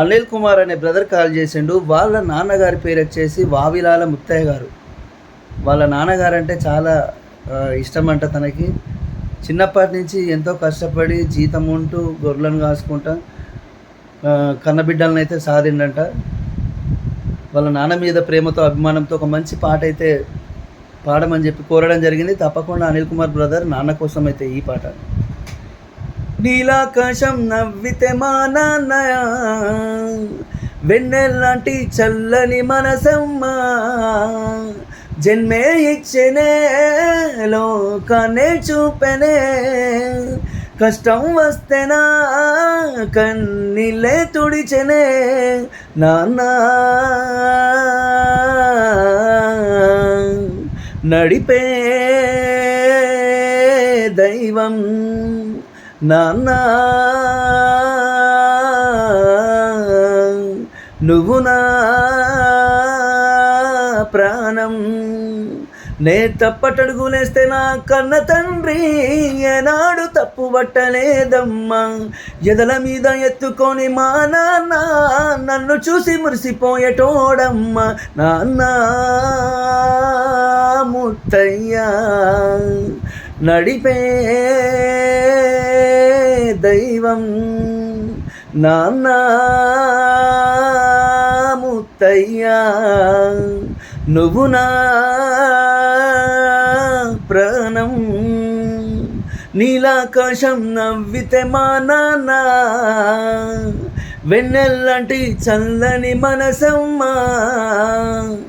అనిల్ కుమార్ అనే brother call చేసిండు. వాళ్ళ నాన్నగారి పేరు వచ్చేసి వావిలాల ముత్తయ్య గారు. వాళ్ళ నాన్నగారు అంటే చాలా ఇష్టం అంట తనకి. చిన్నప్పటి నుంచి ఎంతో కష్టపడి జీతం ఉంటూ గొర్రెలను కాసుకుంటా కన్నబిడ్డలను అయితే సాధిండంట. వాళ్ళ నాన్న మీద ప్రేమతో అభిమానంతో ఒక మంచి పాట అయితే పాడమని చెప్పి కోరడం జరిగింది. తప్పకుండా అనిల్ కుమార్ బ్రదర్ నాన్న కోసం అయితే ఈ పాట. నీలాకాశం నవ్వితే మా నాన్న. వెన్నెల్లాంటి చల్లని మనసమ్మ జన్మే ఇచ్చనే లోకానే చూపెనే. కష్టం వస్తేనా కన్నీళ్ళే తుడిచెనే. నాన్న నడిపే దైవం. నాన్నా నువ్వు నా ప్రాణం. నే తప్పటడుగులేస్తే నా కన్న తండ్రి ఏనాడు తప్పు పట్టలేదమ్మా. ఎదల మీద ఎత్తుకొని మా నాన్న నన్ను చూసి మురిసిపోయేటోడమ్మా. నాన్న ముత్తయ్యా నడిపే దైవం నాన్న ముత్తయ్యా నువ్వు నా ప్రాణం. నీలాకాశం నవ్వితే మా నాన్న వెన్నెల్లంటి చల్లని మనసమ్మా.